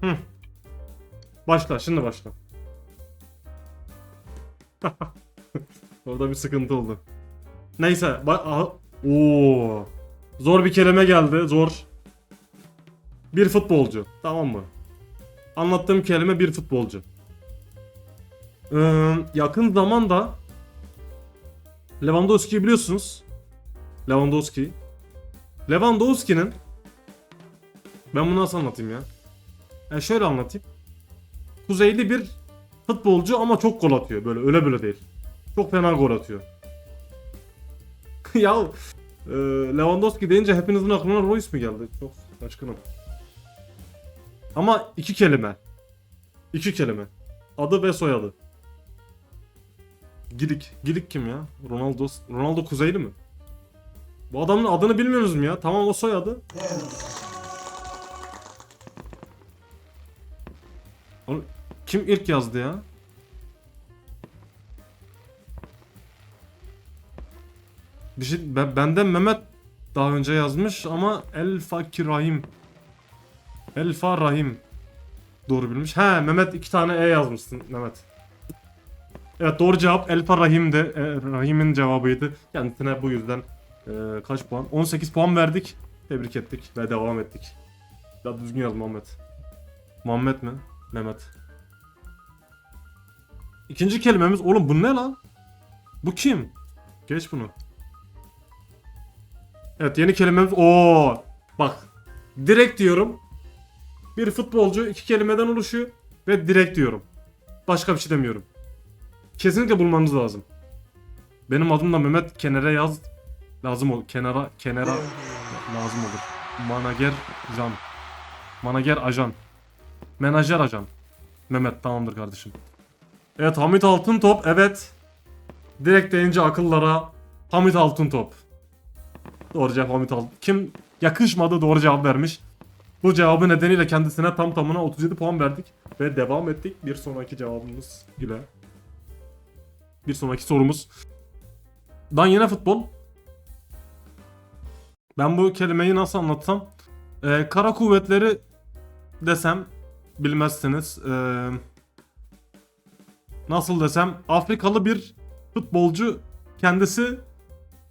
Hı. Başla şimdi başla. Orada bir sıkıntı oldu. Neyse. Oo. Zor bir kelime geldi. Zor. Bir futbolcu. Tamam mı? Anlattığım kelime bir futbolcu. Ee, yakın zamanda Lewandowski'yi biliyorsunuz. Lewandowski. Lewandowski'nin ben bunu nasıl anlatayım ya? Yani şöyle anlatayım. Kuzeyli bir futbolcu ama çok gol atıyor. Böyle öyle böyle değil. Çok fena gol atıyor. ya e, Lewandowski deyince hepinizin aklına Royce mi geldi? Çok şaşkınım. Ama iki kelime. İki kelime. Adı ve soyadı. Gidik. Gidik kim ya? Ronaldo Ronaldo Kuzeyli mi? Bu adamın adını bilmiyoruz mu ya? Tamam o soyadı. Kim ilk yazdı ya? Bir şey, ben, benden Mehmet daha önce yazmış ama El Fakir Rahim. Elfa Rahim. Doğru bilmiş. He Mehmet iki tane E yazmışsın Mehmet. Evet doğru cevap Elfa Rahim'di. E, Rahim'in cevabıydı. Kendisine bu yüzden e, kaç puan? 18 puan verdik. Tebrik ettik ve devam ettik. Daha düzgün yaz Muhammed. Muhammed mi? Mehmet. İkinci kelimemiz oğlum bu ne lan? Bu kim? Geç bunu. Evet yeni kelimemiz o. Bak direkt diyorum. Bir futbolcu iki kelimeden oluşuyor ve direkt diyorum. Başka bir şey demiyorum. Kesinlikle bulmanız lazım. Benim adım da Mehmet Kenara yaz. Lazım ol. Kenara kenara lazım olur. Manager Can. Manager ajan. Menajer ajan. Mehmet tamamdır kardeşim. Evet Hamit Altıntop evet. Direkt deyince akıllara Hamit Altıntop. Doğru cevap Hamit Altın. Kim yakışmadı doğru cevap vermiş. Bu cevabı nedeniyle kendisine tam tamına 37 puan verdik. Ve devam ettik bir sonraki cevabımız ile. Bir sonraki sorumuz. Dan yine futbol. Ben bu kelimeyi nasıl anlatsam? Ee, kara kuvvetleri desem bilmezsiniz. Ee, nasıl desem Afrikalı bir futbolcu kendisi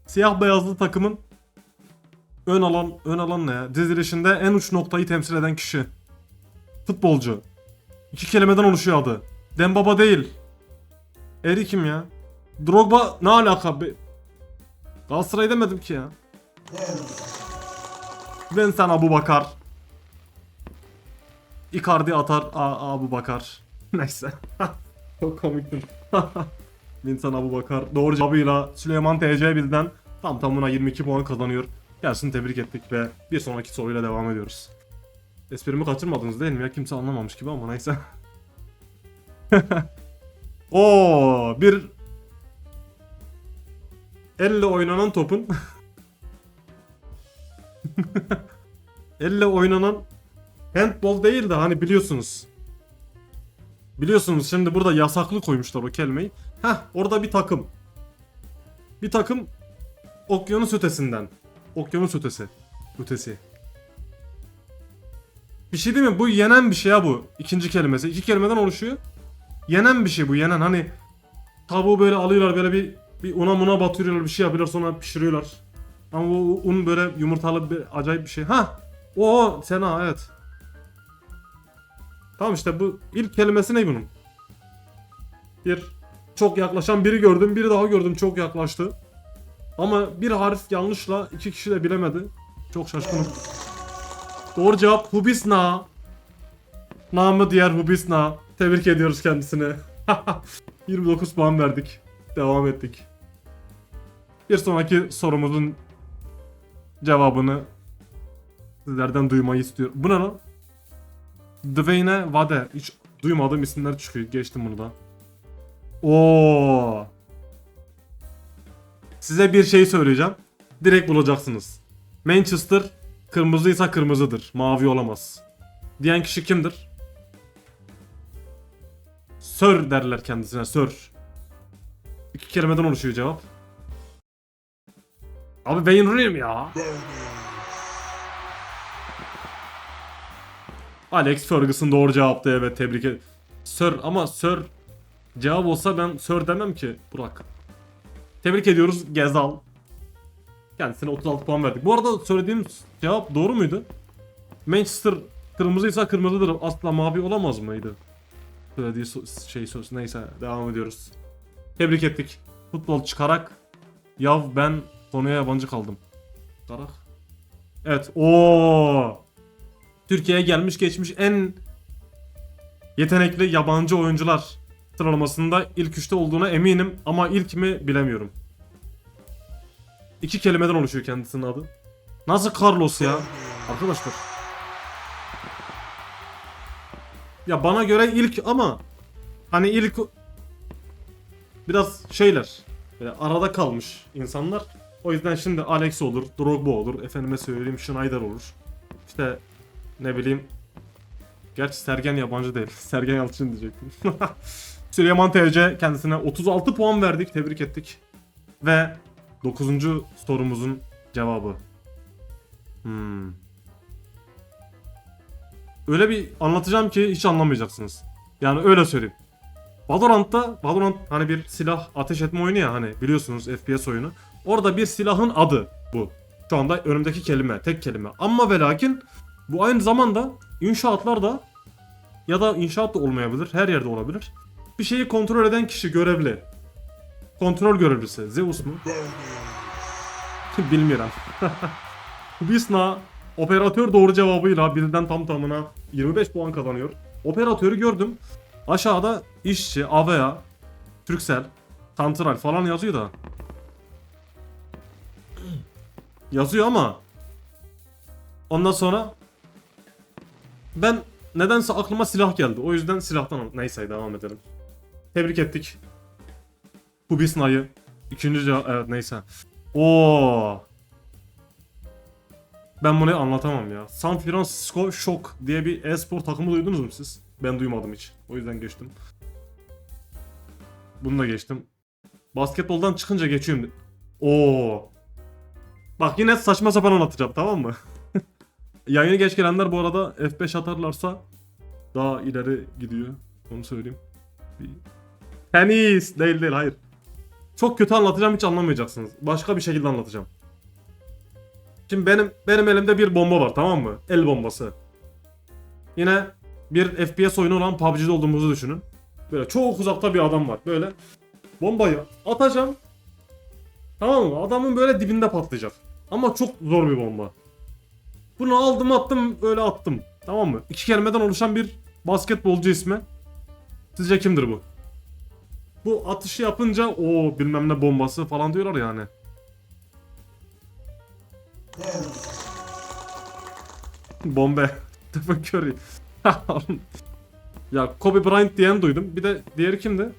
siyah beyazlı takımın ön alan ön alan ne ya? Dizilişinde en uç noktayı temsil eden kişi. Futbolcu. İki kelimeden oluşuyor adı. Dembaba değil. Eri kim ya? Drogba ne alaka be? Galatasaray demedim ki ya. Ben sen Abu Bakar. Icardi atar Abu Bakar. Neyse. Çok komiktin. Vincent Abu Bakar. Doğru cevabıyla Süleyman TC bizden tam tamına 22 puan kazanıyor. Gelsin tebrik ettik ve bir sonraki soruyla devam ediyoruz. Esprimi kaçırmadınız değil mi ya? Kimse anlamamış gibi ama neyse. Oo, bir elle oynanan topun elle oynanan handball değil de hani biliyorsunuz. Biliyorsunuz şimdi burada yasaklı koymuşlar o kelimeyi. Heh orada bir takım. Bir takım okyanus ötesinden. Okyanus ötesi. Ötesi. Bir şey değil mi? Bu yenen bir şey ya bu. İkinci kelimesi. İki kelimeden oluşuyor. Yenen bir şey bu. Yenen hani tavuğu böyle alıyorlar böyle bir bir una muna batırıyorlar bir şey yapıyorlar sonra pişiriyorlar. Ama bu un böyle yumurtalı bir acayip bir şey. Ha, o Sena evet. Tamam işte bu ilk kelimesi ne bunun? Bir çok yaklaşan biri gördüm, biri daha gördüm çok yaklaştı. Ama bir harf yanlışla iki kişi de bilemedi. Çok şaşkınım. Doğru cevap Hubisna. Namı diğer Hubisna. Tebrik ediyoruz kendisine. 29 puan verdik. Devam ettik. Bir sonraki sorumuzun cevabını sizlerden duymayı istiyorum. Bu ne lan? Dwayne Wade. Hiç duymadığım isimler çıkıyor. Geçtim bunu da. Oo. Size bir şey söyleyeceğim. Direkt bulacaksınız. Manchester kırmızıysa kırmızıdır. Mavi olamaz. Diyen kişi kimdir? Sir derler kendisine. Sir. İki kelimeden oluşuyor cevap. Abi Wayne Rooney mi ya? Alex Ferguson doğru cevaptı evet tebrik ederim. Sir ama Sir cevap olsa ben Sir demem ki Burak. Tebrik ediyoruz Gezal. Kendisine 36 puan verdik. Bu arada söylediğim cevap doğru muydu? Manchester kırmızıysa kırmızıdır. Asla mavi olamaz mıydı? Söylediği şey söz. Neyse devam ediyoruz. Tebrik ettik. Futbol çıkarak yav ben konuya yabancı kaldım. Çıkarak. Evet. Oo. Türkiye'ye gelmiş geçmiş en yetenekli yabancı oyuncular sıralamasında ilk üçte olduğuna eminim ama ilk mi bilemiyorum. İki kelimeden oluşuyor kendisinin adı. Nasıl Carlos ya? Arkadaşlar. Ya bana göre ilk ama hani ilk biraz şeyler böyle arada kalmış insanlar. O yüzden şimdi Alex olur, Drogba olur, efendime söyleyeyim Schneider olur. İşte ne bileyim Gerçi Sergen yabancı değil. Sergen Yalçın diyecektim. Süleyman TC kendisine 36 puan verdik. Tebrik ettik. Ve 9. sorumuzun cevabı. Hmm. Öyle bir anlatacağım ki hiç anlamayacaksınız. Yani öyle söyleyeyim. Valorant'ta Valorant hani bir silah ateş etme oyunu ya hani biliyorsunuz FPS oyunu. Orada bir silahın adı bu. Şu anda önümdeki kelime, tek kelime. Ama ve lakin bu aynı zamanda inşaatlarda ya da inşaat da olmayabilir, her yerde olabilir. Bir şeyi kontrol eden kişi görevli. Kontrol görevlisi. Zeus mu? Bilmiyorum. Bisna operatör doğru cevabıyla birden tam tamına 25 puan kazanıyor. Operatörü gördüm. Aşağıda işçi, Avea, Türksel, Santral falan yazıyor da. Yazıyor ama ondan sonra ben nedense aklıma silah geldi. O yüzden silahtan neyse devam edelim. Tebrik ettik. Hubisna'yı. İkinci cevap evet neyse. Oo. Ben bunu anlatamam ya. San Francisco Shock diye bir e-spor takımı duydunuz mu siz? Ben duymadım hiç. O yüzden geçtim. Bunu da geçtim. Basketboldan çıkınca geçiyorum. Oo. Bak yine saçma sapan anlatacağım tamam mı? Yayını geç gelenler bu arada F5 atarlarsa daha ileri gidiyor. Onu söyleyeyim. Bir... Tenis değil değil hayır. Çok kötü anlatacağım hiç anlamayacaksınız. Başka bir şekilde anlatacağım. Şimdi benim benim elimde bir bomba var tamam mı? El bombası. Yine bir FPS oyunu olan PUBG'de olduğumuzu düşünün. Böyle çok uzakta bir adam var. Böyle bombayı atacağım. Tamam mı? Adamın böyle dibinde patlayacak. Ama çok zor bir bomba. Bunu aldım attım böyle attım. Tamam mı? İki kelimeden oluşan bir basketbolcu ismi. Sizce kimdir bu? Bu atışı yapınca o bilmem ne bombası falan diyorlar yani. Bombe. Stephen Curry. ya Kobe Bryant diyen duydum. Bir de diğeri kimdi?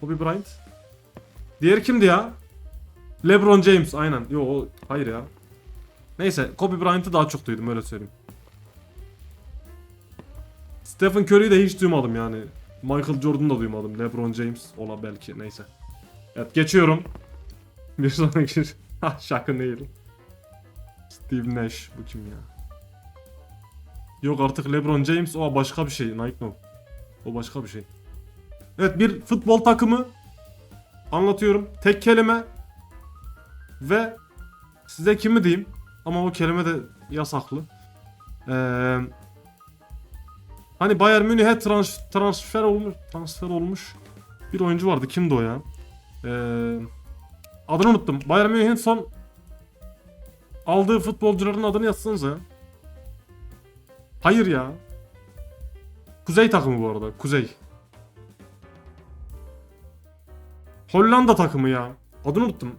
Kobe Bryant. Diğeri kimdi ya? LeBron James aynen. Yo hayır ya. Neyse Kobe Bryant'ı daha çok duydum öyle söyleyeyim. Stephen Curry'yi de hiç duymadım yani. Michael Jordan'ı da duymadım. LeBron James ola belki neyse. Evet geçiyorum. Bir sonraki şaka değil. Steve Nash bu kim ya? Yok artık LeBron James o başka bir şey. Nike no. O başka bir şey. Evet bir futbol takımı anlatıyorum. Tek kelime ve size kimi diyeyim ama o kelime de yasaklı. Ee, hani Bayern Münih'e trans- transfer olmuş transfer olmuş bir oyuncu vardı. Kimdi o ya? Ee, adını unuttum. Bayern Münih'in son aldığı futbolcuların adını yazsanıza ya. Hayır ya. Kuzey takımı bu arada. Kuzey. Hollanda takımı ya. Adını unuttum.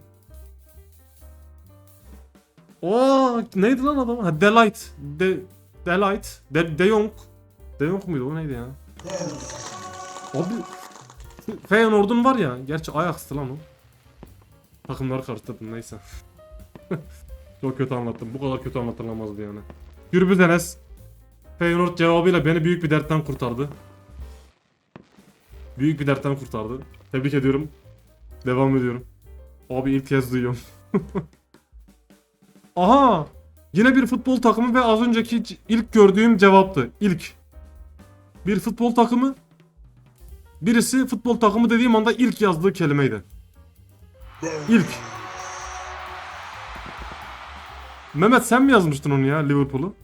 Oo neydi lan adam? Ha Delight. De Delight. De, De Jong. De Jong muydu o neydi ya? Abi Feyenoord'un var ya. Gerçi Ajax'tı lan o. Takımları karıştırdım neyse. Çok kötü anlattım. Bu kadar kötü anlatılamazdı yani. Gürbüz Enes. Feyenoord cevabıyla beni büyük bir dertten kurtardı. Büyük bir dertten kurtardı. Tebrik ediyorum. Devam ediyorum. Abi ilk kez duyuyorum. Aha! Yine bir futbol takımı ve az önceki ilk gördüğüm cevaptı. İlk. Bir futbol takımı. Birisi futbol takımı dediğim anda ilk yazdığı kelimeydi. İlk. Mehmet sen mi yazmıştın onu ya Liverpool'u?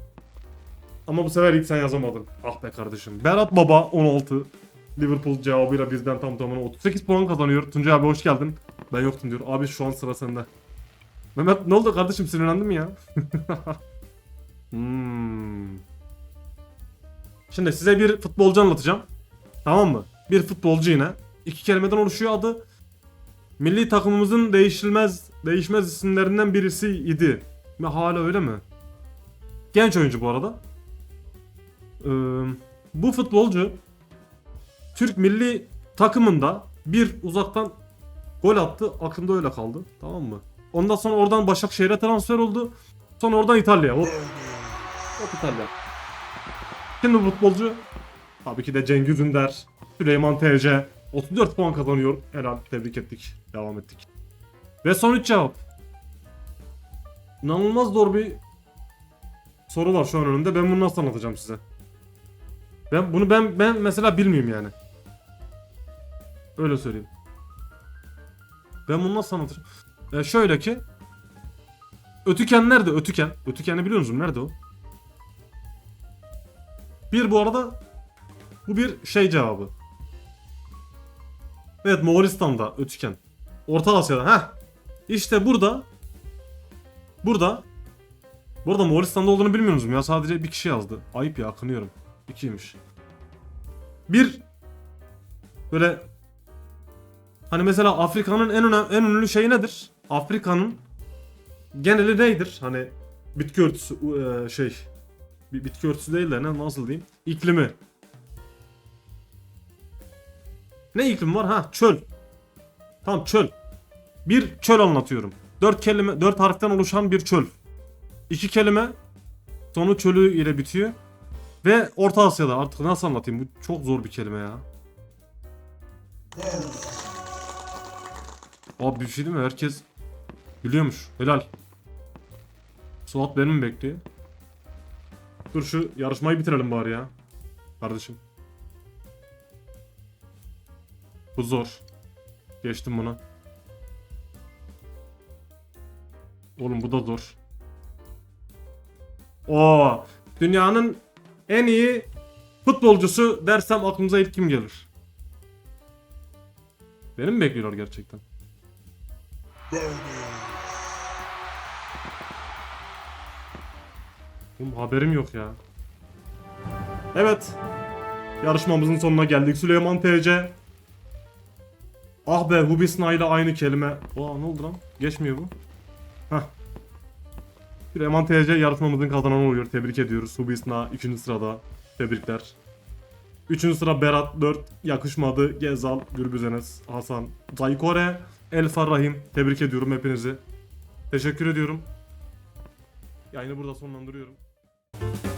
Ama bu sefer ilk sen yazamadın. Ah be kardeşim. Berat Baba 16. Liverpool cevabıyla bizden tam tamına 38 puan kazanıyor. Tuncay abi hoş geldin. Ben yoktum diyor. Abi şu an sıra sende. Mehmet ne oldu kardeşim sinirlendin mi ya? hmm. Şimdi size bir futbolcu anlatacağım. Tamam mı? Bir futbolcu yine. İki kelimeden oluşuyor adı. Milli takımımızın değişilmez, değişmez isimlerinden birisi idi. Ve hala öyle mi? Genç oyuncu bu arada. Ee, bu futbolcu Türk milli takımında bir uzaktan gol attı. Aklımda öyle kaldı. Tamam mı? Ondan sonra oradan Başakşehir'e transfer oldu. Sonra oradan İtalya. Hop. Hop İtalya. Şimdi futbolcu tabii ki de Cengiz Ünder, Süleyman TC 34 puan kazanıyor. Helal tebrik ettik. Devam ettik. Ve son 3 cevap. İnanılmaz zor bir soru var şu an önümde. Ben bunu nasıl anlatacağım size? Ben bunu ben ben mesela bilmiyorum yani. Öyle söyleyeyim. Ben bunu nasıl anlatırım? E şöyle ki Ötüken nerede? Ötüken. Ötüken'i biliyor musun? Nerede o? Bir bu arada bu bir şey cevabı. Evet Moğolistan'da Ötüken. Orta Asya'da. Heh. İşte burada burada Burada Moğolistan'da olduğunu bilmiyorsunuz mu ya? Sadece bir kişi yazdı. Ayıp ya akınıyorum. İkiymiş. Bir böyle hani mesela Afrika'nın en önemli en ünlü şeyi nedir? Afrika'nın geneli nedir? Hani bitki örtüsü e, şey bitki örtüsü değil de ne nasıl diyeyim? İklimi. Ne iklim var? Ha çöl. Tamam çöl. Bir çöl anlatıyorum. Dört kelime, dört harften oluşan bir çöl. İki kelime sonu çölü ile bitiyor. Ve Orta Asya'da artık nasıl anlatayım? Bu çok zor bir kelime ya. Abi bir şey değil mi? Herkes biliyormuş. Helal. Suat beni mi bekliyor? Dur şu yarışmayı bitirelim bari ya. Kardeşim. Bu zor. Geçtim buna. Oğlum bu da zor. Oo, dünyanın en iyi futbolcusu dersem aklımıza ilk kim gelir? Beni mi bekliyorlar gerçekten? Oğlum haberim yok ya. Evet. Yarışmamızın sonuna geldik. Süleyman TC. Ah be Hubisna ile aynı kelime. Aa ne oldu lan? Geçmiyor bu. Hah. Süleyman TC yarışmamızın kazananı oluyor. Tebrik ediyoruz. Hubisna 2. sırada. Tebrikler. 3. sıra Berat 4 yakışmadı. Gezal, Gürbüzenes, Hasan, Zaykore, Elfa Rahim. Tebrik ediyorum hepinizi. Teşekkür ediyorum. Yayını burada sonlandırıyorum. Thank you.